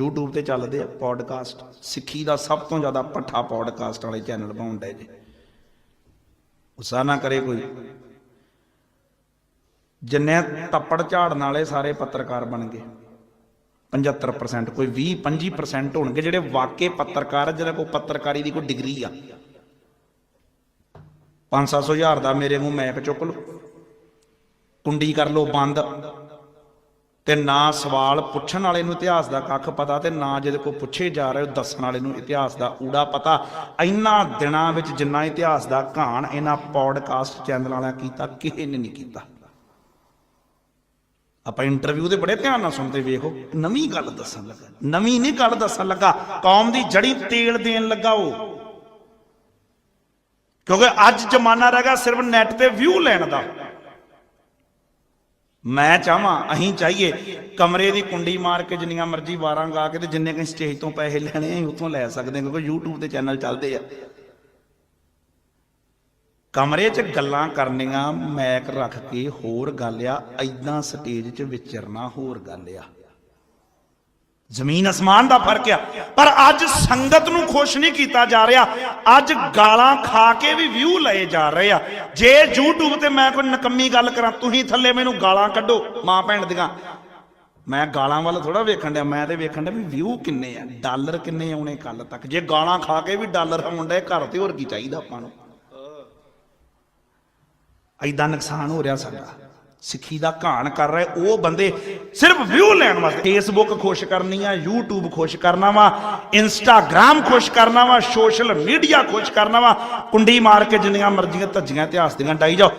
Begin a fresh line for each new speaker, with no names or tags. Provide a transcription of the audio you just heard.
YouTube ਤੇ ਚੱਲਦੇ ਆ ਪੋਡਕਾਸਟ ਸਿੱਖੀ ਦਾ ਸਭ ਤੋਂ ਜ਼ਿਆਦਾ ਪੱਠਾ ਪੋਡਕਾਸਟ ਵਾਲੇ ਚੈਨਲ ਬਣਾਉਂਦੇ ਜੀ। ਗੁੱਸਾ ਨਾ ਕਰੇ ਕੋਈ। ਜਿੰਨੇ ਤੱਪੜ ਝਾੜਨ ਵਾਲੇ ਸਾਰੇ ਪੱਤਰਕਾਰ ਬਣ ਗਏ। 75% ਕੋਈ 20 25% ਹੋਣਗੇ ਜਿਹੜੇ ਵਾਕਈ ਪੱਤਰਕਾਰ ਜਿਹੜਾ ਕੋਈ ਪੱਤਰਕਾਰੀ ਦੀ ਕੋਈ ਡਿਗਰੀ ਆ। 5-700 ਹਜ਼ਾਰ ਦਾ ਮੇਰੇ ਮੂੰਹ ਮੈਪ ਚੁੱਕ ਲਓ। ਕੁੰਡੀ ਕਰ ਲਓ ਬੰਦ। ਤੇ ਨਾ ਸਵਾਲ ਪੁੱਛਣ ਵਾਲੇ ਨੂੰ ਇਤਿਹਾਸ ਦਾ ਕੱਖ ਪਤਾ ਤੇ ਨਾ ਜਿਹਦੇ ਕੋਲ ਪੁੱਛੇ ਜਾ ਰਹੇ ਦੱਸਣ ਵਾਲੇ ਨੂੰ ਇਤਿਹਾਸ ਦਾ ਊੜਾ ਪਤਾ। ਇੰਨਾ ਦਿਨਾਂ ਵਿੱਚ ਜਿੰਨਾ ਇਤਿਹਾਸ ਦਾ ਘਾਣ ਇਹਨਾਂ ਪੌਡਕਾਸਟ ਚੈਨਲ ਵਾਲਿਆਂ ਕੀਤਾ, ਕਿਸੇ ਨੇ ਨਹੀਂ ਕੀਤਾ। ਆਪਾਂ ਇੰਟਰਵਿਊ ਦੇ ਬੜੇ ਧਿਆਨ ਨਾਲ ਸੁਣਦੇ ਵੇਖੋ, ਨਵੀਂ ਗੱਲ ਦੱਸਣ ਲੱਗਾ। ਨਵੀਂ ਨਹੀਂ ਗੱਲ ਦੱਸਣ ਲੱਗਾ, ਕੌਮ ਦੀ ਜੜੀ ਤੇਲ ਦੇਣ ਲੱਗਾ ਉਹ। ਕਿਉਂਕਿ ਅੱਜ ਜ਼ਮਾਨਾ ਰਹਿ ਗਿਆ ਸਿਰਫ ਨੈਟ ਤੇ ਵਿਊ ਲੈਣ ਦਾ। ਮੈਂ ਚਾਹਾਂ, ਅਹੀਂ ਚਾਹੀਏ। ਕਮਰੇ ਦੀ ਕੁੰਡੀ ਮਾਰ ਕੇ ਜਿੰਨੀਆਂ ਮਰਜ਼ੀ ਵਾਰਾਂ ਗਾ ਕੇ ਤੇ ਜਿੰਨੇ ਕਿ ਸਟੇਜ ਤੋਂ ਪੈਸੇ ਲੈਣੇ ਅਸੀਂ ਉੱਥੋਂ ਲੈ ਸਕਦੇ ਕਿਉਂਕਿ YouTube ਤੇ ਚੈਨਲ ਚੱਲਦੇ ਆ। ਕਮਰੇ 'ਚ ਗੱਲਾਂ ਕਰਨੀਆਂ ਮੈਕ ਰੱਖ ਕੇ ਹੋਰ ਗੱਲ ਆ ਐਦਾਂ ਸਟੇਜ 'ਚ ਵਿਚਰਨਾ ਹੋਰ ਗੱਲ ਆ। ਜ਼ਮੀਨ ਅਸਮਾਨ ਦਾ ਫ਼ਰਕ ਆ। ਪਰ ਅੱਜ ਸੰਗਤ ਨੂੰ ਖੁਸ਼ ਨਹੀਂ ਕੀਤਾ ਜਾ ਰਿਹਾ। ਅੱਜ ਗਾਲਾਂ ਖਾ ਕੇ ਵੀ ਵਿਊ ਲਏ ਜਾ ਰਹੇ ਆ। ਜੇ YouTube ਤੇ ਮੈਂ ਕੋਈ ਨਕੰਮੀ ਗੱਲ ਕਰਾਂ, ਤੁਸੀਂ ਥੱਲੇ ਮੈਨੂੰ ਗਾਲਾਂ ਕੱਢੋ, ਮਾਂ ਭੈਣ ਦੀਆਂ। ਮੈਂ ਗਾਲਾਂ ਵੱਲ ਥੋੜਾ ਵੇਖਣ ਡਿਆ, ਮੈਂ ਤੇ ਵੇਖਣ ਡਿਆ ਵੀ ਵਿਊ ਕਿੰਨੇ ਆ ਡਾਲਰ ਕਿੰਨੇ ਆਉਣੇ ਕੱਲ ਤੱਕ। ਜੇ ਗਾਲਾਂ ਖਾ ਕੇ ਵੀ ਡਾਲਰ ਆਉਣ ਡਏ ਘਰ ਤੇ ਹੋਰ ਕੀ ਚਾਹੀਦਾ ਆਪਾਂ ਨੂੰ? ਐਦਾਂ ਨੁਕਸਾਨ ਹੋ ਰਿਹਾ ਸਾਡਾ। ਸਿੱਖੀ ਦਾ ਘਾਣ ਕਰ ਰਹੇ, ਉਹ ਬੰਦੇ ਸਿਰਫ ਵਿਊ ਲੈਣ ਵਾਸਤੇ। ਫੇਸਬੁੱਕ ਖੁਸ਼ ਕਰਨੀ ਆ YouTube ਖੁਸ਼ ਕਰਨਾ ਵਾ ਇੰਸਟਾਗ੍ਰam ਖੁਸ਼ ਕਰਨਾ ਵਾ ਸੋਸ਼ਲ ਮੀਡੀਆ ਖੁਸ਼ ਕਰਨਾ ਵਾ। ਕੁੰਡੀ ਮਾਰ ਕੇ ਜਿੰਨੀਆਂ ਮਰਜ਼ੀਆਂ ਧੱਜੀਆਂ, ਇਤਿਹਾਸ ਦੀਆਂ ਡਾਈ ਜਾਓ।